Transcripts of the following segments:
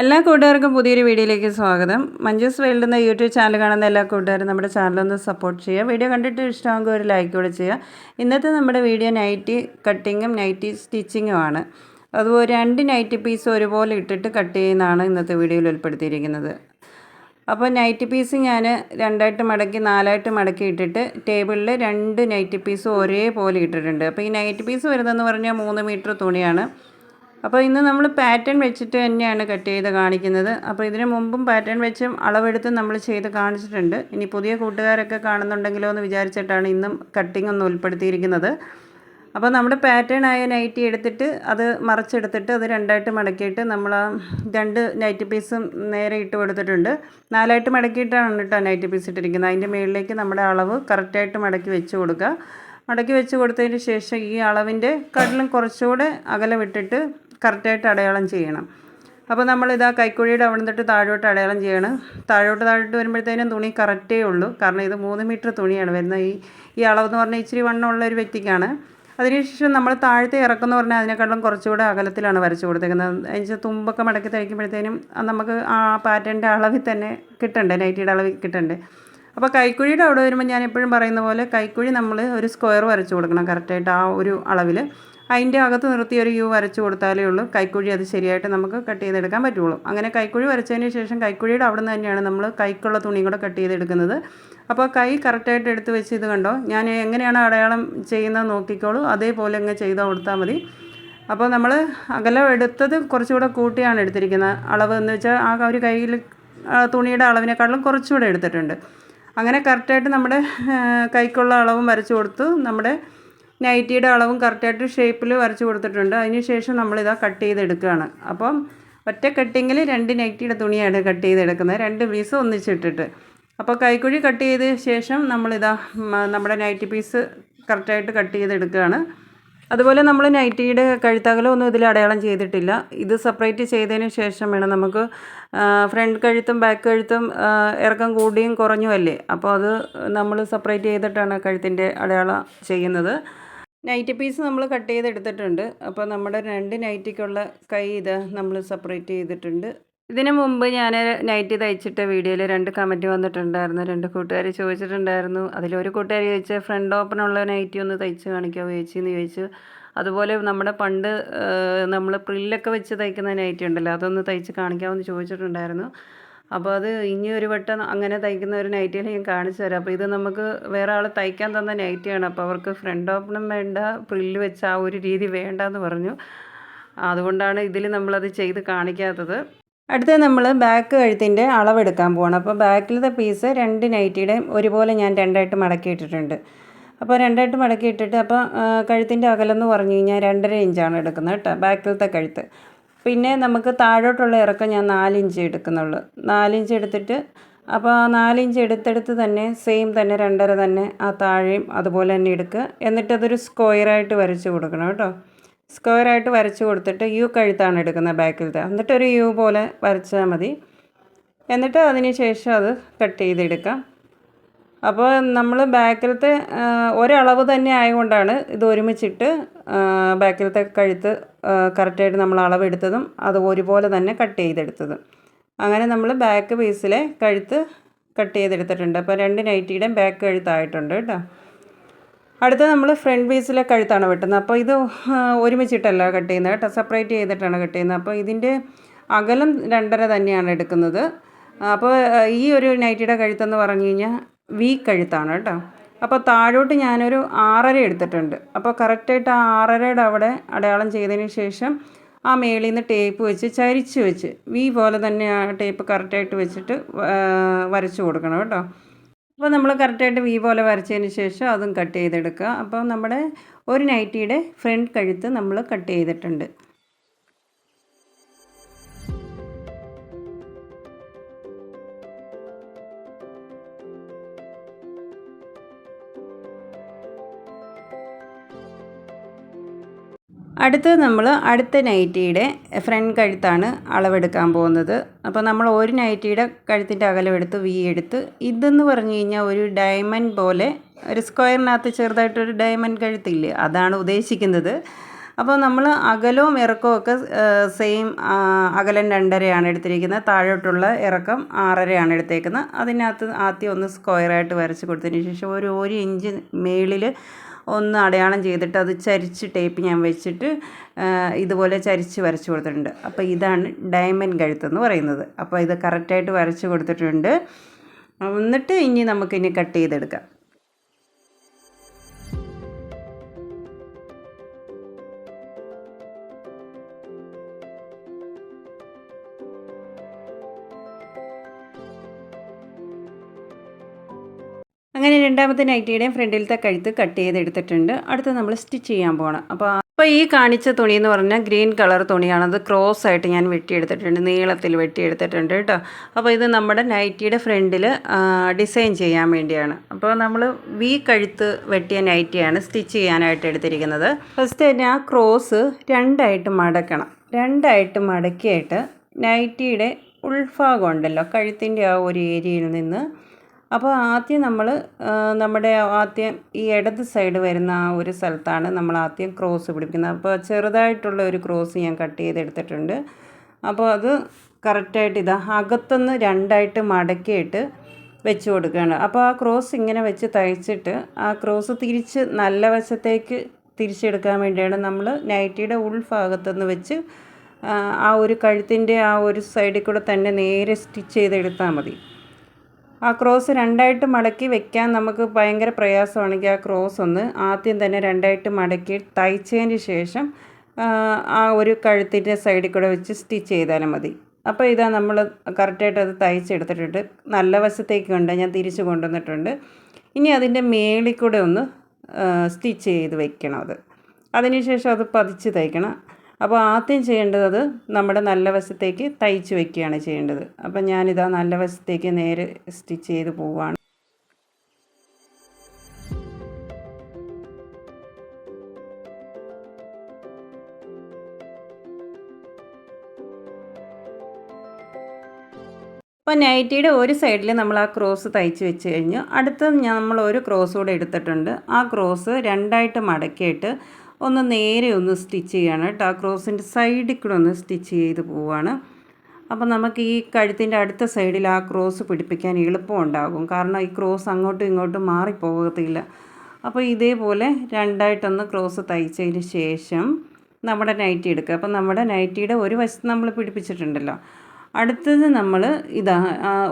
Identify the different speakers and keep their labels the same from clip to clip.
Speaker 1: എല്ലാ കൂട്ടുകാർക്കും പുതിയൊരു വീഡിയോയിലേക്ക് സ്വാഗതം. മഞ്ജുസ് വേൾഡ് എന്ന യൂട്യൂബ് ചാനൽ കാണുന്ന എല്ലാ കൂട്ടുകാരും നമ്മുടെ ചാനലൊന്ന് സപ്പോർട്ട് ചെയ്യുക. വീഡിയോ കണ്ടിട്ട് ഇഷ്ടമാകുമ്പോൾ ഒരു ലൈക്ക് കൂടെ ചെയ്യുക. ഇന്നത്തെ നമ്മുടെ വീഡിയോ നൈറ്റി കട്ടിങ്ങും നൈറ്റി സ്റ്റിച്ചിങ്ങും ആണ്. അതുപോലെ രണ്ട് നൈറ്റി പീസ് ഒരുപോലെ ഇട്ടിട്ട് കട്ട് ചെയ്യുന്നതാണ് ഇന്നത്തെ വീഡിയോയിൽ ഉൾപ്പെടുത്തിയിരിക്കുന്നത്. അപ്പോൾ നൈറ്റി പീസ് ഞാൻ രണ്ടായിട്ട് മടക്കി നാലായിട്ട് മടക്കി ഇട്ടിട്ട് ടേബിളിൽ രണ്ട് നൈറ്റി പീസ് ഒരേപോലെ ഇട്ടിട്ടുണ്ട്. അപ്പോൾ ഈ നൈറ്റി പീസ് വരുന്നതെന്ന് പറഞ്ഞാൽ മൂന്ന് മീറ്റർ തുണിയാണ്. അപ്പോൾ ഇന്ന് നമ്മൾ പാറ്റേൺ വെച്ചിട്ട് തന്നെയാണ് കട്ട് ചെയ്ത് കാണിക്കുന്നത്. അപ്പോൾ ഇതിന് മുമ്പും പാറ്റേൺ വെച്ചും അളവെടുത്ത് നമ്മൾ ചെയ്ത് കാണിച്ചിട്ടുണ്ട്. ഇനി പുതിയ കൂട്ടുകാരൊക്കെ കാണുന്നുണ്ടെങ്കിലോ എന്ന് വിചാരിച്ചിട്ടാണ് ഇന്നും കട്ടിംഗ് ഒന്ന് ഉൾപ്പെടുത്തിയിരിക്കുന്നത്. അപ്പോൾ നമ്മുടെ പാറ്റേൺ ആയ നൈറ്റി എടുത്തിട്ട് അത് മറച്ചെടുത്തിട്ട് അത് രണ്ടായിട്ട് മടക്കിയിട്ട് നമ്മൾ രണ്ട് നൈറ്റി പീസും നേരെ ഇട്ട് കൊടുത്തിട്ടുണ്ട്. നാലായിട്ട് മടക്കിയിട്ടാണ് കേട്ടോ നൈറ്റി പീസ് ഇട്ടിരിക്കുന്നത്. അതിന്റെ മുകളിലേക്ക് നമ്മുടെ അളവ് കറക്റ്റായിട്ട് മടക്കി വെച്ച് കൊടുക്കുക. മടക്കി വെച്ച് കൊടുത്തതിന് ശേഷം ഈ അളവിന്റെ കടലും കുറച്ചുകൂടെ അകലെ വിട്ടിട്ട് കറക്റ്റായിട്ട് അടയാളം ചെയ്യണം. അപ്പോൾ നമ്മളിത് ആ കൈക്കുഴിയുടെ അവിടെ നിന്നിട്ട് താഴോട്ട് അടയാളം ചെയ്യണം. താഴോട്ട് താഴോട്ട് വരുമ്പോഴത്തേനും തുണി കറക്റ്റേ ഉള്ളൂ. കാരണം ഇത് മൂന്ന് മീറ്റർ തുണിയാണ് വരുന്നത്. ഈ ഈ അളവെന്ന് പറഞ്ഞാൽ ഇച്ചിരി വണ്ണമുള്ള ഒരു വ്യക്തിക്കാണ് അതിനുശേഷം നമ്മൾ താഴത്തെ ഇറക്കുന്ന പറഞ്ഞാൽ അതിനെക്കാളും കുറച്ചുകൂടെ അകലത്തിലാണ് വരച്ച് കൊടുത്തേക്കുന്നത്. അതിന് തുമ്പൊക്കെ മടക്കി തയ്ക്കുമ്പോഴത്തേനും നമുക്ക് ആ പാറ്റേണിന്റെ അളവിൽ തന്നെ കിട്ടണ്ടേ? നൈറ്റിയുടെ അളവിൽ കിട്ടണ്ടേ? അപ്പോൾ കൈക്കുഴിയുടെ അവിടെ വരുമ്പോൾ ഞാൻ എപ്പോഴും പറയുന്ന പോലെ കൈക്കുഴി നമ്മൾ ഒരു സ്ക്വയർ വരച്ച് കൊടുക്കണം കറക്റ്റായിട്ട് ആ ഒരു അളവിൽ. അതിന്റെ അകത്ത് നിർത്തി ഒരു യൂ വരച്ചു കൊടുത്താലേ ഉള്ളൂ. കൈക്കുഴി അത് ശരിയായിട്ട് നമുക്ക് കട്ട് ചെയ്തെടുക്കാൻ പറ്റുള്ളൂ. അങ്ങനെ കൈക്കുഴി വരച്ചതിന് ശേഷം കൈക്കുഴിയുടെ അവിടെ നിന്ന് തന്നെയാണ് നമ്മൾ കൈക്കുള്ള തുണിയും കൂടെ കട്ട് ചെയ്തെടുക്കുന്നത്. അപ്പോൾ കൈ കറക്റ്റായിട്ട് എടുത്ത് വെച്ച് ഇത് കണ്ടോ? ഞാൻ എങ്ങനെയാണ് അടയാളം ചെയ്യുന്നത് നോക്കിക്കോളൂ. അതേപോലെ അങ്ങ് ചെയ്താൽ കൊടുത്താൽ മതി. അപ്പോൾ നമ്മൾ അകലം എടുത്തത് കുറച്ചുകൂടെ കൂട്ടിയാണ് എടുത്തിരിക്കുന്നത്. അളവ് എന്ന് വെച്ചാൽ ആ ഒരു കയ്യിൽ തുണിയുടെ അളവിനേക്കാളും കുറച്ചുകൂടെ എടുത്തിട്ടുണ്ട്. അങ്ങനെ കറക്റ്റായിട്ട് നമ്മുടെ കൈക്കുള്ള അളവും വരച്ചു കൊടുത്തു നമ്മുടെ നൈറ്റിയുടെ അളവും കറക്റ്റായിട്ട് ഷേപ്പിൽ വരച്ച് കൊടുത്തിട്ടുണ്ട്. അതിന് ശേഷം നമ്മളിതാ കട്ട് ചെയ്തെടുക്കുകയാണ് അപ്പം ഒറ്റ കട്ടിങ്ങിൽ രണ്ട് നൈറ്റിയുടെ തുണിയാണ് കട്ട് ചെയ്തെടുക്കുന്നത്. രണ്ട് പീസ് ഒന്നിച്ചിട്ടിട്ട്. അപ്പോൾ കൈക്കുഴി കട്ട് ചെയ്ത ശേഷം നമ്മളിതാ നമ്മുടെ നൈറ്റി പീസ് കറക്റ്റായിട്ട് കട്ട് ചെയ്തെടുക്കുകയാണ് അതുപോലെ നമ്മൾ നൈറ്റിയുടെ കഴുത്തകലം ഒന്നും ഇതിൽ അടയാളം ചെയ്തിട്ടില്ല. ഇത് സെപ്പറേറ്റ് ചെയ്തതിന് ശേഷം വേണം നമുക്ക് ഫ്രണ്ട് കഴുത്തും ബാക്ക് കഴുത്തും ഇറക്കം കൂടിയും കുറഞ്ഞുമല്ലേ അപ്പോൾ അത് നമ്മൾ സെപ്പറേറ്റ് ചെയ്തിട്ടാണ് കഴുത്തിന്റെ അടയാളം ചെയ്യുന്നത്. നൈറ്റി പീസ് നമ്മൾ കട്ട് ചെയ്തെടുത്തിട്ടുണ്ട്. അപ്പോൾ നമ്മുടെ രണ്ട് നൈറ്റിക്കുള്ള കൈ ഇത് നമ്മൾ സെപ്പറേറ്റ് ചെയ്തിട്ടുണ്ട്. ഇതിനു മുമ്പ് ഞാൻ നൈറ്റ് തയ്ച്ചിട്ട വീഡിയോയിൽ രണ്ട് കമന്റ് വന്നിട്ടുണ്ടായിരുന്നു. രണ്ട് കൂട്ടുകാർ ചോദിച്ചിട്ടുണ്ടായിരുന്നു. അതിലൊരു കൂട്ടുകാർ ചോദിച്ച ഫ്രണ്ട് ഓപ്പണുള്ള നൈറ്റി ഒന്ന് തയ്ച്ച് കാണിക്കാമോ ചേച്ചി എന്ന് ചോദിച്ചു. അതുപോലെ നമ്മുടെ പണ്ട് നമ്മൾ പ്രില്ലൊക്കെ വെച്ച് തയ്ക്കുന്ന നൈറ്റി ഉണ്ടല്ലോ അതൊന്ന് തയ്ച്ച് കാണിക്കാമെന്ന് ചോദിച്ചിട്ടുണ്ടായിരുന്നു. അപ്പോൾ അത് ഇനി ഒരു വട്ടം അങ്ങനെ തയ്ക്കുന്ന ഒരു നൈറ്റിയിൽ ഞാൻ കാണിച്ചു തരാം. അപ്പോൾ ഇത് നമുക്ക് വേറെ ആൾ തയ്ക്കാൻ തന്ന നൈറ്റിയാണ് അപ്പോൾ അവർക്ക് ഫ്രണ്ട് ഓപ്പണും വേണ്ട പ്രില്ല് വെച്ച് ആ ഒരു രീതി വേണ്ട എന്ന് പറഞ്ഞു. അതുകൊണ്ടാണ് ഇതിൽ നമ്മളത് ചെയ്ത് കാണിക്കാത്തത്. അടുത്ത നമ്മൾ ബാക്ക് കഴുത്തിന്റെ അളവെടുക്കാൻ പോകണം അപ്പോൾ ബാക്കിലത്തെ പീസ് രണ്ട് നൈറ്റിയുടെയും ഒരുപോലെ ഞാൻ രണ്ടായിട്ട് മടക്കിയിട്ടിട്ടുണ്ട് അപ്പോൾ രണ്ടായിട്ട് മടക്കിയിട്ടിട്ട് അപ്പോൾ കഴുത്തിന്റെ അകലെന്ന് പറഞ്ഞു കഴിഞ്ഞാൽ രണ്ടര ഇഞ്ചാണ് എടുക്കുന്നത് കേട്ടോ ബാക്കിലത്തെ കഴുത്ത്. പിന്നെ നമുക്ക് താഴോട്ടുള്ള ഇറക്കം ഞാൻ നാലിഞ്ച് എടുക്കുന്നുള്ളൂ. നാലിഞ്ച് എടുത്തിട്ട് അപ്പോൾ ആ നാലിഞ്ച് എടുത്തെടുത്ത് തന്നെ സെയിം തന്നെ രണ്ടര തന്നെ ആ താഴെയും അതുപോലെ തന്നെ എടുക്കുക. എന്നിട്ട് എന്നിട്ടതൊരു സ്ക്വയറായിട്ട് വരച്ച് കൊടുക്കണം കേട്ടോ. സ്ക്വയറായിട്ട് വരച്ച് കൊടുത്തിട്ട് യു കഴുത്താണ് എടുക്കുന്നത് ബാക്കിലത്തെ. എന്നിട്ടൊരു യു പോലെ വരച്ചാൽ മതി. എന്നിട്ട് അതിന് ശേഷം അത് കട്ട് ചെയ്തെടുക്കാം. അപ്പോൾ നമ്മൾ ബാക്കിലത്തെ ഒരളവ് തന്നെ ആയതുകൊണ്ടാണ് ഇത് ഒരുമിച്ചിട്ട് ബാക്കിലത്തെ കഴുത്ത് കറക്റ്റായിട്ട് നമ്മൾ അളവെടുത്തതും അത് ഒരുപോലെ തന്നെ കട്ട് ചെയ്തെടുത്തതും. അങ്ങനെ നമ്മൾ ബാക്ക് പീസിലെ കഴുത്ത് കട്ട് ചെയ്തെടുത്തിട്ടുണ്ട്. അപ്പോൾ രണ്ട് നൈറ്റിയുടെയും ബാക്ക് കഴുത്തായിട്ടുണ്ട് കേട്ടോ. അടുത്ത നമ്മൾ ഫ്രണ്ട് പീസിലെ കഴുത്താണ് വെട്ടുന്നത്. അപ്പോൾ ഇത് ഒരുമിച്ചിട്ടല്ല കട്ട് ചെയ്യുന്നത് കേട്ടോ. സെപ്പറേറ്റ് ചെയ്തിട്ടാണ് കട്ട് ചെയ്യുന്നത്. അപ്പോൾ ഇതിന്റെ അകലം രണ്ടര തന്നെയാണ് എടുക്കുന്നത്. അപ്പോൾ ഈ ഒരു നൈറ്റിയുടെ കഴുത്തെന്ന് പറഞ്ഞു കഴിഞ്ഞാൽ വി കഴുത്താണ് കേട്ടോ. അപ്പോൾ താഴോട്ട് ഞാനൊരു ആറര എടുത്തിട്ടുണ്ട്. അപ്പോൾ കറക്റ്റായിട്ട് ആ ആറരയുടെ അവിടെ അടയാളം ചെയ്തതിന് ശേഷം ആ മേളിൽ നിന്ന് ടേപ്പ് വെച്ച് ചരിച്ച് വെച്ച് വി പോലെ തന്നെ ആ ടേപ്പ് കറക്റ്റായിട്ട് വെച്ചിട്ട് വരച്ച് കൊടുക്കണം കേട്ടോ. അപ്പോൾ നമ്മൾ കറക്റ്റായിട്ട് വി പോലെ വരച്ചതിന് ശേഷം അതും കട്ട് ചെയ്തെടുക്കുക. അപ്പോൾ നമ്മുടെ ഒരു നൈറ്റിയുടെ ഫ്രണ്ട് കഴുത്ത് നമ്മൾ കട്ട് ചെയ്തിട്ടുണ്ട്. അടുത്തത് നമ്മൾ അടുത്ത നൈറ്റിയുടെ ഫ്രണ്ട് കഴുത്താണ് അളവെടുക്കാൻ പോകുന്നത്. അപ്പോൾ നമ്മൾ ഒരു നൈറ്റിയുടെ കഴുത്തിന്റെ അകലമെടുത്ത് വി എടുത്ത് ഇതെന്ന് പറഞ്ഞു കഴിഞ്ഞാൽ ഒരു ഡയമണ്ട് പോലെ ഒരു സ്ക്വയറിനകത്ത് ചെറുതായിട്ടൊരു ഡയമണ്ട് കഴുത്തില്ലേ അതാണ് ഉദ്ദേശിക്കുന്നത്. അപ്പോൾ നമ്മൾ അകലവും ഇറക്കവും ഒക്കെ സെയിം അകലം രണ്ടരയാണ് എടുത്തിരിക്കുന്നത്. താഴോട്ടുള്ള ഇറക്കം ആറരയാണ് എടുത്തേക്കുന്നത്. അതിനകത്ത് ആദ്യം ഒന്ന് സ്ക്വയറായിട്ട് വരച്ച് കൊടുത്തതിന് ശേഷം ഒരു ഒരു ഇഞ്ച് മേളിൽ ഒന്ന് അടയാളം ചെയ്തിട്ട് അത് ചരിച്ച് ടേപ്പ് ഞാൻ വെച്ചിട്ട് ഇതുപോലെ ചരിച്ച് വരച്ച് കൊടുത്തിട്ടുണ്ട്. അപ്പോൾ ഇതാണ് ഡയമണ്ട് കഴുത്തെന്ന് പറയുന്നത്. അപ്പോൾ ഇത് കറക്റ്റായിട്ട് വരച്ച് കൊടുത്തിട്ടുണ്ട്. എന്നിട്ട് ഇനി നമുക്കിനി കട്ട് ചെയ്തെടുക്കാം. രണ്ടാമത്തെ നൈറ്റിയുടെയും ഫ്രണ്ടിലത്തെ കഴുത്ത് കട്ട് ചെയ്തെടുത്തിട്ടുണ്ട്. അടുത്ത് നമ്മൾ സ്റ്റിച്ച് ചെയ്യാൻ പോകണം അപ്പോൾ അപ്പോൾ ഈ കാണിച്ച തുണി എന്ന് പറഞ്ഞാൽ ഗ്രീൻ കളർ തുണിയാണ്. അത് ക്രോസ് ആയിട്ട് ഞാൻ വെട്ടിയെടുത്തിട്ടുണ്ട്. നീളത്തിൽ വെട്ടിയെടുത്തിട്ടുണ്ട് കേട്ടോ. അപ്പോൾ ഇത് നമ്മുടെ നൈറ്റിയുടെ ഫ്രണ്ടിൽ ഡിസൈൻ ചെയ്യാൻ വേണ്ടിയാണ്. അപ്പോൾ നമ്മൾ വി കഴുത്ത് വെട്ടിയ നൈറ്റിയാണ് സ്റ്റിച്ച് ചെയ്യാനായിട്ട് എടുത്തിരിക്കുന്നത്. ഫസ്റ്റ് തന്നെ ആ ക്രോസ് രണ്ടായിട്ട് മടക്കണം. രണ്ടായിട്ട് മടക്കിയിട്ട് നൈറ്റിയുടെ ഉൾഭാഗം ഉണ്ടല്ലോ കഴുത്തിന്റെ ആ ഒരു ഏരിയയിൽ നിന്ന് അപ്പോൾ ആദ്യം നമ്മൾ നമ്മുടെ ആദ്യം ഈ ഇടത് സൈഡ് വരുന്ന ആ ഒരു സ്ഥലത്താണ് നമ്മൾ ആദ്യം ക്രോസ് പിടിപ്പിക്കുന്നത്. അപ്പോൾ ചെറുതായിട്ടുള്ള ഒരു ക്രോസ് ഞാൻ കട്ട് ചെയ്തെടുത്തിട്ടുണ്ട്. അപ്പോൾ അത് കറക്റ്റായിട്ട് ഇതാ അകത്തുനിന്ന് രണ്ടായിട്ട് മടക്കിയിട്ട് വെച്ച് കൊടുക്കുകയാണ്. അപ്പോൾ ആ ക്രോസ് ഇങ്ങനെ വെച്ച് തയ്ച്ചിട്ട് ആ ക്രോസ് തിരിച്ച് നല്ല വശത്തേക്ക് തിരിച്ചെടുക്കാൻ വേണ്ടിയാണ് നമ്മൾ നൈറ്റിയുടെ ഉൾഭാഗത്തുനിന്ന് വെച്ച് ആ ഒരു കഴുത്തിന്റെ ആ ഒരു സൈഡിൽ കൂടെ തന്നെ നേരെ സ്റ്റിച്ച് ചെയ്തെടുത്താൽ മതി. ആ ക്രോസ് രണ്ടായിട്ട് മടക്കി വെക്കാൻ നമുക്ക് ഭയങ്കര പ്രയാസമാണെങ്കിൽ ആ ക്രോസ് ഒന്ന് ആദ്യം തന്നെ രണ്ടായിട്ട് മടക്കി തയ്ച്ചതിന് ശേഷം ആ ഒരു കഴുത്തിന്റെ സൈഡിൽ കൂടെ വെച്ച് സ്റ്റിച്ച് ചെയ്താലും മതി. അപ്പോൾ ഇതാ നമ്മൾ കറക്റ്റായിട്ട് അത് തയ്ച്ചെടുത്തിട്ടുണ്ട്. നല്ല വശത്തേക്ക് കൊണ്ട് ഞാൻ തിരിച്ച് കൊണ്ടുവന്നിട്ടുണ്ട്. ഇനി അതിന്റെ മേളിൽ കൂടെ ഒന്ന് സ്റ്റിച്ച് ചെയ്ത് വെക്കണം അത്. അതിനുശേഷം അത് പതിച്ച് തയ്ക്കണം. അപ്പോൾ ആദ്യം ചെയ്യേണ്ടത് നമ്മുടെ നല്ല വശത്തേക്ക് തയ്ച്ച് വെക്കുകയാണ് ചെയ്യേണ്ടത്. അപ്പം ഞാനിതാ നല്ല വശത്തേക്ക് നേരെ സ്റ്റിച്ച് ചെയ്ത് പോവുകയാണ്. അപ്പോൾ നൈറ്റിയുടെ ഒരു സൈഡിൽ നമ്മൾ ആ ക്രോസ് തയ്ച്ച് വെച്ച് കഴിഞ്ഞു അടുത്ത നമ്മൾ ഒരു ക്രോസ് കൂടെ എടുത്തിട്ടുണ്ട്. ആ ക്രോസ് രണ്ടായിട്ട് മടക്കിയിട്ട് ഒന്ന് നേരെ ഒന്ന് സ്റ്റിച്ച് ചെയ്യാണ് കേട്ടോ. ആ ക്രോസിന്റെ സൈഡിൽ കൂടെ ഒന്ന് സ്റ്റിച്ച് ചെയ്ത് പോവുകയാണ് അപ്പോൾ നമുക്ക് ഈ കഴുത്തിന്റെ അടുത്ത സൈഡിൽ ആ ക്രോസ് പിടിപ്പിക്കാൻ എളുപ്പമുണ്ടാകും കാരണം ഈ ക്രോസ് അങ്ങോട്ടും ഇങ്ങോട്ടും മാറിപ്പോകത്തില്ല. അപ്പോൾ ഇതേപോലെ രണ്ടായിട്ടൊന്ന് ക്രോസ് തയ്ച്ചതിന് ശേഷം നമ്മുടെ നൈറ്റി എടുക്കുക. അപ്പോൾ നമ്മുടെ നൈറ്റിയുടെ ഒരു വശത്ത് നമ്മൾ പിടിപ്പിച്ചിട്ടുണ്ടല്ലോ. അടുത്തത് നമ്മൾ ഇതാ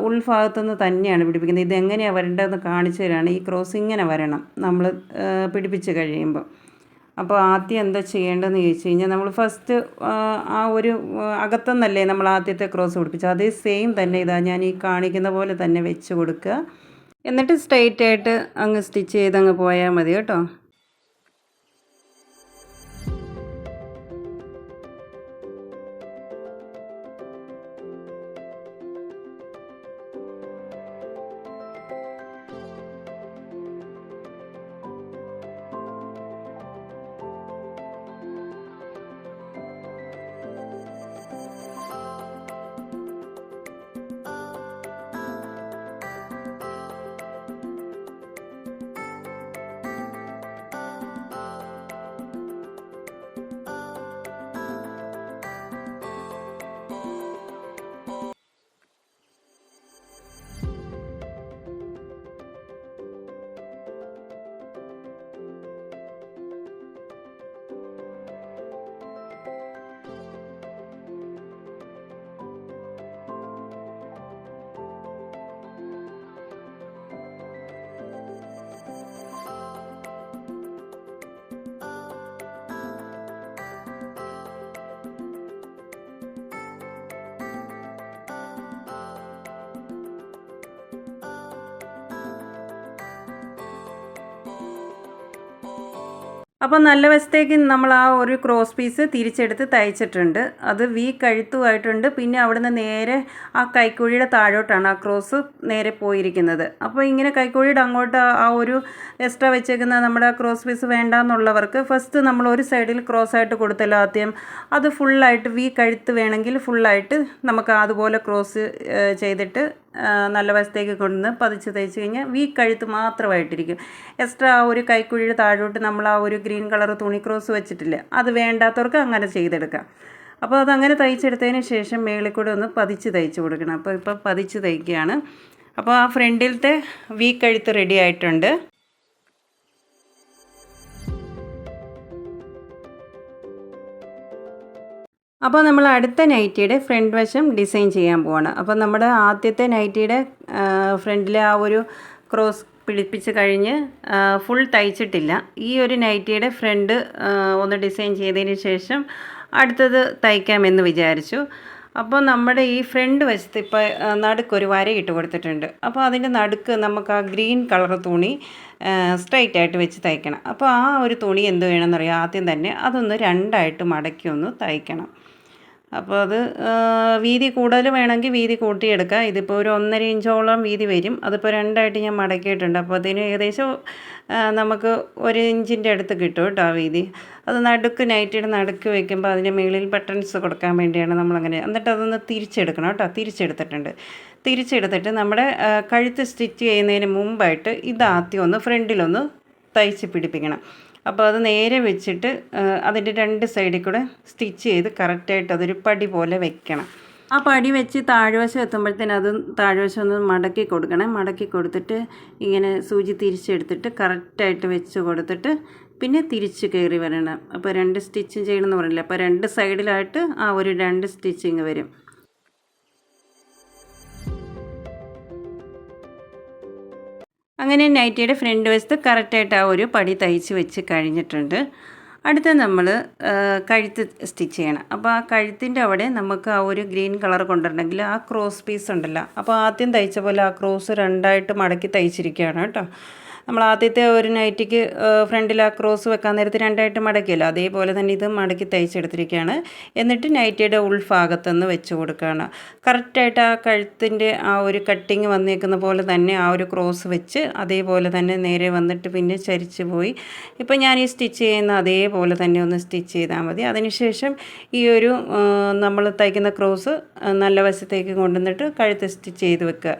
Speaker 1: ഉൾഭാഗത്തുനിന്ന് തന്നെയാണ് പിടിപ്പിക്കുന്നത്. ഇതെങ്ങനെയാണ് വരേണ്ടതെന്ന് കാണിച്ചു തരാണ്. ഈ ക്രോസ് ഇങ്ങനെ വരണം. നമ്മൾ പിടിപ്പിച്ച് കഴിയുമ്പോൾ അപ്പോൾ ആദ്യം എന്താ ചെയ്യേണ്ടതെന്ന് ചോദിച്ചു കഴിഞ്ഞാൽ നമ്മൾ ഫസ്റ്റ് ആ ഒരു അകത്തുനിന്നല്ലേ നമ്മൾ ആദ്യത്തെ ക്രോസ് പിടിപ്പിച്ചത്. അതേ സെയിം തന്നെ ഇതാ ഞാൻ ഈ കാണിക്കുന്ന പോലെ തന്നെ വെച്ച് കൊടുക്കുക. എന്നിട്ട് സ്ട്രെയിറ്റ് ആയിട്ട് അങ്ങ് സ്റ്റിച്ച് ചെയ്ത് അങ്ങ് പോയാൽ മതി കേട്ടോ. അപ്പോൾ നല്ല വശത്തേക്ക് നമ്മൾ ആ ഒരു ക്രോസ് പീസ് തിരിച്ചെടുത്ത് തയ്ച്ചിട്ടുണ്ട്. അത് വി കഴുത്തുമായിട്ടുണ്ട്. പിന്നെ അവിടുന്ന് നേരെ ആ കൈക്കുഴിയുടെ താഴോട്ടാണ് ആ ക്രോസ് നേരെ പോയിരിക്കുന്നത്. അപ്പോൾ ഇങ്ങനെ കൈക്കുഴിയുടെ അങ്ങോട്ട് ആ ഒരു എക്സ്ട്രാ വെച്ചേക്കുന്ന നമ്മുടെ ക്രോസ് പീസ് വേണ്ടാന്നുള്ളവർക്ക് ഫസ്റ്റ് നമ്മൾ ഒരു സൈഡിൽ ക്രോസ് ആയിട്ട് കൊടുത്തല്ലോ ആദ്യം. അത് ഫുള്ളായിട്ട് വി കഴുത്ത് വേണമെങ്കിൽ ഫുള്ളായിട്ട് നമുക്ക് അതുപോലെ ക്രോസ് ചെയ്തിട്ട് നല്ല വശത്തേക്ക് കൊണ്ടുവന്ന് പതിച്ച് തയ്ച്ച് കഴിഞ്ഞാൽ വീ കഴുത്ത് മാത്രമായിട്ടിരിക്കും. എക്സ്ട്രാ ഒരു കൈക്കുഴിയുടെ താഴോട്ട് നമ്മൾ ആ ഒരു ഗ്രീൻ കളർ തുണി ക്രോസ് വെച്ചിട്ടില്ലേ അത് വേണ്ടാത്തവർക്ക് അങ്ങനെ ചെയ്തെടുക്കാം. അപ്പോൾ അതങ്ങനെ തയ്ച്ചെടുത്തതിന് ശേഷം മേളിൽ കൂടെ ഒന്ന് പതിച്ച് തയ്ച്ച് കൊടുക്കണം. അപ്പോൾ ഇപ്പോൾ പതിച്ച് തയ്ക്കുകയാണ്. അപ്പോൾ ആ ഫ്രണ്ടിലത്തെ വീ കഴുത്ത് റെഡി ആയിട്ടുണ്ട്. അപ്പോൾ നമ്മൾ അടുത്ത നൈറ്റിയുടെ ഫ്രണ്ട് വശം ഡിസൈൻ ചെയ്യാൻ പോവാണ്. അപ്പോൾ നമ്മുടെ ആദ്യത്തെ നൈറ്റിയുടെ ഫ്രണ്ടിലെ ആ ഒരു ക്രോസ് പിടിപ്പിച്ച് കഴിഞ്ഞ് ഫുൾ തയ്ച്ചിട്ടില്ല. ഈ ഒരു നൈറ്റിയുടെ ഫ്രണ്ട് ഒന്ന് ഡിസൈൻ ചെയ്തതിന് ശേഷം അടുത്തത് തയ്ക്കാമെന്ന് വിചാരിച്ചു. അപ്പോൾ നമ്മുടെ ഈ ഫ്രണ്ട് വശത്ത് ഇപ്പോൾ നടുക്കൊരു വര ഇട്ട് കൊടുത്തിട്ടുണ്ട്. അപ്പോൾ അതിന്റെ നടുക്ക് നമുക്ക് ആ ഗ്രീൻ കളർ തുണി സ്ട്രൈറ്റ് ആയിട്ട് വെച്ച് തയ്ക്കണം. അപ്പോൾ ആ ഒരു തുണി എന്ത് വേണമെന്നറിയാം? ആദ്യം തന്നെ അതൊന്ന് രണ്ടായിട്ട് മടക്കി ഒന്ന് തയ്ക്കണം. അപ്പോൾ അത് വീതി കൂടുതൽ വേണമെങ്കിൽ വീതി കൂട്ടിയെടുക്കാം ഇതിപ്പോൾ ഒരു ഒന്നര ഇഞ്ചോളം വീതി വരും. അതിപ്പോൾ രണ്ടായിട്ട് ഞാൻ മടക്കിയിട്ടുണ്ട്. അപ്പോൾ അതിന് ഏകദേശം നമുക്ക് ഒരു ഇഞ്ചിന്റെ അടുത്ത് കിട്ടും കേട്ടോ വീതി. അത് നടുക്ക് നൈറ്റിയുടെ നടുക്ക് വയ്ക്കുമ്പോൾ അതിന്റെ മുകളിൽ ബട്ടൺസ് കൊടുക്കാൻ വേണ്ടിയാണ് നമ്മളങ്ങനെ എന്നിട്ട് അതൊന്ന് തിരിച്ചെടുക്കണം കേട്ടോ. തിരിച്ചെടുത്തിട്ടുണ്ട്. തിരിച്ചെടുത്തിട്ട് നമ്മുടെ കഴുത്ത് സ്റ്റിച്ച് ചെയ്യുന്നതിന് മുമ്പായിട്ട് ഇതാദ്യം ഒന്ന് ഫ്രണ്ടിലൊന്ന് തയ്ച്ച് പിടിപ്പിക്കണം. അപ്പോൾ അത് നേരെ വെച്ചിട്ട് അതിന്റെ രണ്ട് സൈഡിൽ കൂടെ സ്റ്റിച്ച് ചെയ്ത് കറക്റ്റായിട്ട് അതൊരു പടി പോലെ വെക്കണം. ആ പടി വെച്ച് താഴ്വശം എത്തുമ്പോഴത്തേനും അത് താഴ്വശം ഒന്ന് മടക്കി കൊടുക്കണം. മടക്കി കൊടുത്തിട്ട് ഇങ്ങനെ സൂചി തിരിച്ചെടുത്തിട്ട് കറക്റ്റായിട്ട് വെച്ച് കൊടുത്തിട്ട് പിന്നെ തിരിച്ച് കയറി വരണം. അപ്പോൾ രണ്ട് സ്റ്റിച്ചിങ് ചെയ്യണമെന്ന് പറഞ്ഞില്ല? അപ്പോൾ രണ്ട് സൈഡിലായിട്ട് ആ ഒരു രണ്ട് സ്റ്റിച്ചിങ് വരും. അങ്ങനെ നൈറ്റിയുടെ ഫ്രണ്ട് വശത്ത് കറക്റ്റായിട്ട് ആ ഒരു പടി തയ്ച്ച് വെച്ച് കഴിഞ്ഞിട്ടുണ്ട്. അടുത്ത നമ്മൾ കഴുത്ത് സ്റ്റിച്ച് ചെയ്യണം. അപ്പോൾ ആ കഴുത്തിന്റെ അവിടെ നമുക്ക് ആ ഒരു ഗ്രീൻ കളർ കൊണ്ടുവരണമെങ്കിൽ ആ ക്രോസ് പീസ് ഉണ്ടല്ലോ. അപ്പോൾ ആദ്യം തയ്ച്ച പോലെ ആ ക്രോസ് രണ്ടായിട്ട് മടക്കി തയ്ച്ചിരിക്കുകയാണ് കേട്ടോ. നമ്മൾ ആദ്യത്തെ ഒരു നൈറ്റിക്ക് ഫ്രണ്ടിൽ ആ ക്രോസ് വെക്കാൻ നേരത്തെ രണ്ടായിട്ട് മടക്കിയല്ലോ. അതേപോലെ തന്നെ ഇത് മടക്കി തയ്ച്ചെടുത്തിരിക്കുകയാണ്. എന്നിട്ട് നൈറ്റിയുടെ ഉൾഭാഗത്തുനിന്ന് വെച്ച് കൊടുക്കുകയാണ്. കറക്റ്റായിട്ട് ആ കഴുത്തിന്റെ ആ ഒരു കട്ടിങ് വന്നേക്കുന്ന പോലെ തന്നെ ആ ഒരു ക്രോസ് വെച്ച് അതേപോലെ തന്നെ നേരെ വന്നിട്ട് പിന്നെ ചരിച്ച് പോയി. ഇപ്പം ഞാൻ ഈ സ്റ്റിച്ച് ചെയ്യുന്ന അതേപോലെ തന്നെ ഒന്ന് സ്റ്റിച്ച് ചെയ്താൽ മതി. അതിനുശേഷം ഈ ഒരു നമ്മൾ തയ്ക്കുന്ന ക്രോസ് നല്ല വശത്തേക്ക് കൊണ്ടുവന്നിട്ട് കഴുത്ത് സ്റ്റിച്ച് ചെയ്ത് വെക്കുക.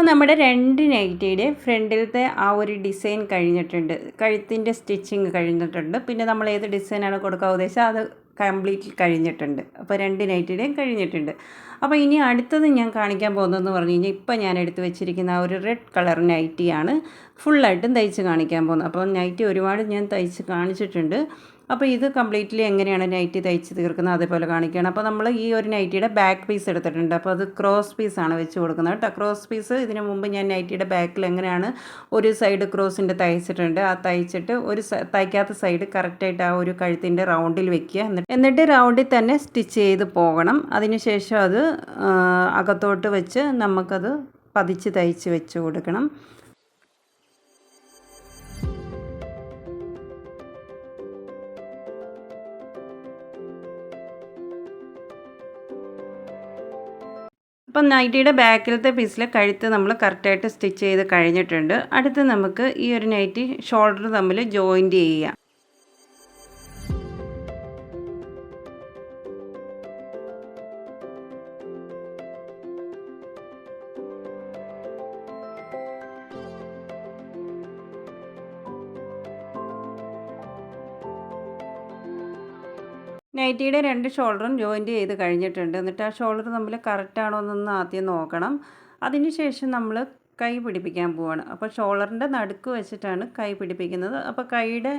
Speaker 1: അപ്പോൾ നമ്മുടെ രണ്ട് നൈറ്റിയുടെ ഫ്രണ്ടിലത്തെ ആ ഒരു ഡിസൈൻ കഴിഞ്ഞിട്ടുണ്ട്. കഴുത്തിന്റെ സ്റ്റിച്ചിങ് കഴിഞ്ഞിട്ടുണ്ട്. പിന്നെ നമ്മൾ ഏത് ഡിസൈനാണ് കൊടുക്കാൻ ഉദ്ദേശിച്ചത്? അത് കംപ്ലീറ്റ്ലി കഴിഞ്ഞിട്ടുണ്ട്. അപ്പോൾ രണ്ട് നൈറ്റിയുടെയും കഴിഞ്ഞിട്ടുണ്ട്. അപ്പോൾ ഇനി അടുത്തത് ഞാൻ കാണിക്കാൻ പോകുന്നതെന്ന് പറഞ്ഞു കഴിഞ്ഞാൽ ഇപ്പോൾ ഞാൻ എടുത്ത് വെച്ചിരിക്കുന്ന ആ ഒരു റെഡ് കളർ നൈറ്റിയാണ് ഫുള്ളായിട്ടും തയ്ച്ച് കാണിക്കാൻ പോകുന്നത്. അപ്പോൾ നൈറ്റി ഒരുപാട് ഞാൻ തയ്ച്ച് കാണിച്ചിട്ടുണ്ട്. അപ്പോൾ ഇത് കംപ്ലീറ്റ്ലി എങ്ങനെയാണ് നൈറ്റി തയ്ച്ച് തീർക്കുന്നത് അതേപോലെ കാണിക്കുകയാണ്. അപ്പോൾ നമ്മൾ ഈ ഒരു നൈറ്റിയുടെ ബാക്ക് പീസ് എടുത്തിട്ടുണ്ട്. അപ്പോൾ അത് ക്രോസ് പീസാണ് വെച്ച് കൊടുക്കുന്നത് കേട്ടോ. ക്രോസ് പീസ് ഇതിന് മുമ്പ് ഞാൻ നൈറ്റിയുടെ ബാക്കിൽ എങ്ങനെയാണ് ഒരു സൈഡ് ക്രോസിന്റെ തയ്ച്ചിട്ടുണ്ട്. ആ തയ്ച്ചിട്ട് ഒരു തയ്ക്കാത്ത സൈഡ് കറക്റ്റായിട്ട് ആ ഒരു കഴുത്തിന്റെ റൗണ്ടിൽ വെക്കുക. എന്നിട്ട് എന്നിട്ട് റൗണ്ടിൽ തന്നെ സ്റ്റിച്ച് ചെയ്ത് പോകണം. അതിനുശേഷം അത് അകത്തോട്ട് വെച്ച് നമുക്കത് പതിച്ച് തയ്ച്ച് വെച്ച് കൊടുക്കണം. അപ്പം നൈറ്റിയുടെ ബാക്കിലത്തെ പീസിൽ കഴുത്ത് നമ്മൾ കറക്റ്റായിട്ട് സ്റ്റിച്ച് ചെയ്ത് കഴിഞ്ഞിട്ടുണ്ട്. അടുത്ത് നമുക്ക് ഈ ഒരു നൈറ്റി ഷോൾഡർ തമ്മിൽ ജോയിന്റ് ചെയ്യുക. നൈറ്റിയുടെ രണ്ട് ഷോൾഡറും ജോയിന്റ് ചെയ്ത് കഴിഞ്ഞിട്ടുണ്ട്. എന്നിട്ട് ആ ഷോൾഡർ തമ്മിൽ കറക്റ്റാണോ എന്നൊന്ന് ആദ്യം നോക്കണം. അതിനുശേഷം നമ്മൾ കൈ പിടിപ്പിക്കാൻ പോവാണ്. അപ്പോൾ ഷോളറിന്റെ നടുക്ക് വെച്ചിട്ടാണ് കൈ പിടിപ്പിക്കുന്നത്. അപ്പോൾ കൈയുടെ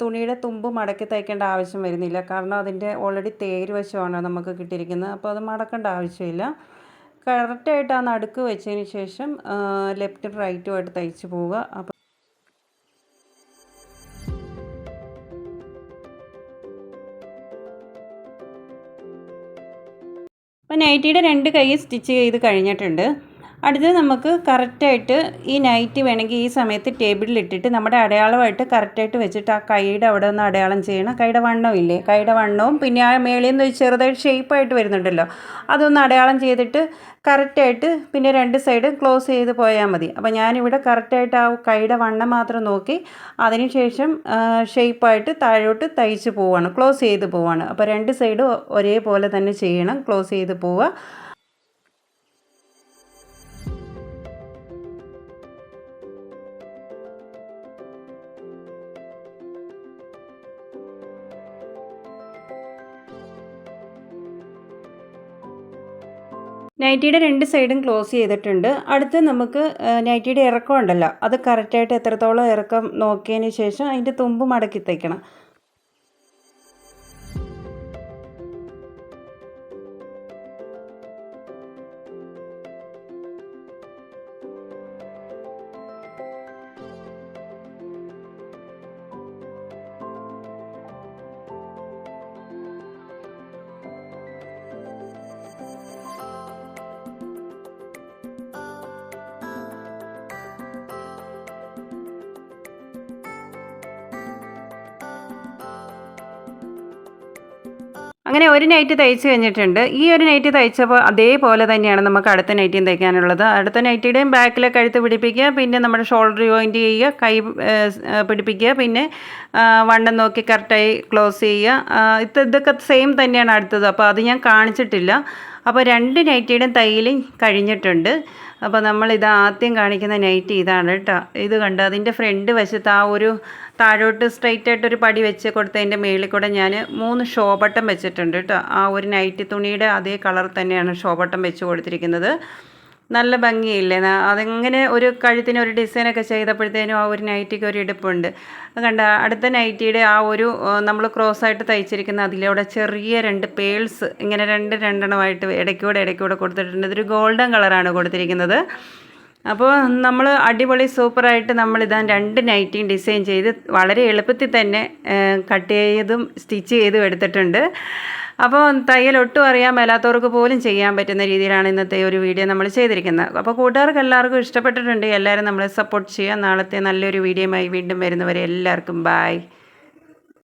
Speaker 1: തുണിയുടെ തുമ്പ് മടക്കി തയ്ക്കേണ്ട ആവശ്യം വരുന്നില്ല. കാരണം അതിന്റെ ഓൾറെഡി തേര് വശമാണ് നമുക്ക് കിട്ടിയിരിക്കുന്നത്. അപ്പോൾ അത് മടക്കേണ്ട ആവശ്യമില്ല. കറക്റ്റായിട്ട് ആ നടുക്ക് വെച്ചതിന് ശേഷം ലെഫ്റ്റും റൈറ്റുമായിട്ട് തയ്ച്ച് പോവുക. അപ്പോൾ അപ്പോൾ നൈറ്റിയുടെ രണ്ട് കൈ സ്റ്റിച്ച് ചെയ്ത് കഴിഞ്ഞിട്ടുണ്ട്. അടുത്തത് നമുക്ക് കറക്റ്റായിട്ട് ഈ നൈറ്റ് വേണമെങ്കിൽ ഈ സമയത്ത് ടേബിളിൽ ഇട്ടിട്ട് നമ്മുടെ അടയാളമായിട്ട് കറക്റ്റായിട്ട് വെച്ചിട്ട് ആ കൈയുടെ അവിടെ ഒന്ന് അടയാളം ചെയ്യണം. കൈയുടെ വണ്ണം ഇല്ലേ? കൈയുടെ വണ്ണവും പിന്നെ ആ മേളിൽ നിന്ന് ചെറുതായിട്ട് ഷേപ്പായിട്ട് വരുന്നുണ്ടല്ലോ. അതൊന്ന് അടയാളം ചെയ്തിട്ട് കറക്റ്റായിട്ട് പിന്നെ രണ്ട് സൈഡും ക്ലോസ് ചെയ്ത് പോയാൽ മതി. അപ്പോൾ ഞാനിവിടെ കറക്റ്റായിട്ട് ആ കൈയുടെ വണ്ണം മാത്രം നോക്കി അതിനുശേഷം ഷേപ്പായിട്ട് താഴോട്ട് തയ്ച്ച് പോവാണ്. ക്ലോസ് ചെയ്ത് പോവാണ്. അപ്പോൾ രണ്ട് സൈഡും ഒരേപോലെ തന്നെ ചെയ്യണം. ക്ലോസ് ചെയ്ത് പോവുക. നൈറ്റിയുടെ രണ്ട് സൈഡും ക്ലോസ് ചെയ്തിട്ടുണ്ട്. അടുത്ത് നമുക്ക് നൈറ്റിയുടെ ഇറക്കം ഉണ്ടല്ലോ. അത് കറക്റ്റായിട്ട് എത്രത്തോളം ഇറക്കം നോക്കിയതിന് ശേഷം അതിന്റെ തുമ്പ് മടക്കി തയ്ക്കണം ഒരു നൈറ്റ് തയ്ച്ച് കഴിഞ്ഞിട്ടുണ്ട്. ഈ ഒരു നൈറ്റ് തയ്ച്ചപ്പോൾ അതേപോലെ തന്നെയാണ് നമുക്ക് അടുത്ത നൈറ്റിയും തയ്ക്കാനുള്ളത്. അടുത്ത നൈറ്റിയുടെയും ബാക്കിലെ കഴുത്ത് പിടിപ്പിക്കുക പിന്നെ നമ്മുടെ ഷോൾഡർ ജോയിന്റ് ചെയ്യുക കൈ പിടിപ്പിക്കുക പിന്നെ വണ്ണം നോക്കി കറക്റ്റായി ക്ലോസ് ചെയ്യുക. ഇത് ഇതൊക്കെ സെയിം തന്നെയാണ് അടുത്തത്. അപ്പോൾ അത് ഞാൻ കാണിച്ചിട്ടില്ല. അപ്പോൾ രണ്ട് നൈറ്റിയുടെയും തയ്യലും കഴിഞ്ഞിട്ടുണ്ട്. അപ്പോൾ നമ്മൾ ഇത് ആദ്യം കാണിക്കുന്ന നൈറ്റി ഇതാണ് കേട്ടോ ഇത് കണ്ട് അതിന്റെ ഫ്രണ്ട് വശത്ത് ആ ഒരു താഴോട്ട് സ്ട്രൈറ്റ് ആയിട്ട് ഒരു പടി വെച്ച് കൊടുത്തതിന്റെ മേളിൽ കൂടെ ഞാൻ മൂന്ന് ഷോബട്ടം വെച്ചിട്ടുണ്ട് കേട്ടോ ആ ഒരു നൈറ്റി തുണിയുടെ അതേ കളർ തന്നെയാണ് ഷോബട്ടം വെച്ച് കൊടുത്തിരിക്കുന്നത്. നല്ല ഭംഗിയില്ലേ? അതെങ്ങനെ ഒരു കഴുത്തിന് ഒരു ഡിസൈനൊക്കെ ചെയ്തപ്പോഴത്തേനും ആ ഒരു നൈറ്റിക്ക് ഒരു ഇടുപ്പുണ്ട്. കണ്ട അടുത്ത നൈറ്റിയുടെ ആ ഒരു നമ്മൾ ക്രോസ് ആയിട്ട് തയ്ച്ചിരിക്കുന്ന അതിലൂടെ ചെറിയ രണ്ട് പേൾസ് ഇങ്ങനെ രണ്ട് രണ്ടെണ്ണമായിട്ട് ഇടയ്ക്കൂടെ ഇടയ്ക്കൂടെ കൊടുത്തിട്ടുണ്ട്. ഇതൊരു ഗോൾഡൻ കളറാണ് കൊടുത്തിരിക്കുന്നത്. അപ്പോൾ നമ്മൾ അടിപൊളി സൂപ്പറായിട്ട് നമ്മളിതാ രണ്ട് നൈറ്റിയും ഡിസൈൻ ചെയ്ത് വളരെ എളുപ്പത്തിൽ തന്നെ കട്ട് ചെയ്തും സ്റ്റിച്ച് ചെയ്തും എടുത്തിട്ടുണ്ട്. അപ്പോൾ തയ്യൽ ഒട്ടും അറിയാൻ മേലാത്തവർക്ക് പോലും ചെയ്യാൻ പറ്റുന്ന രീതിയിലാണ് ഇന്നത്തെ ഒരു വീഡിയോ നമ്മൾ ചെയ്തിരിക്കുന്നത്. അപ്പോൾ കൂട്ടുകാർക്ക് എല്ലാവർക്കും ഇഷ്ടപ്പെട്ടിട്ടുണ്ട് എല്ലാവരും നമ്മളെ സപ്പോർട്ട് ചെയ്യുക. നാളത്തെ നല്ലൊരു വീഡിയോയുമായി വീണ്ടും വരുന്നവരെ എല്ലാവർക്കും ബായ്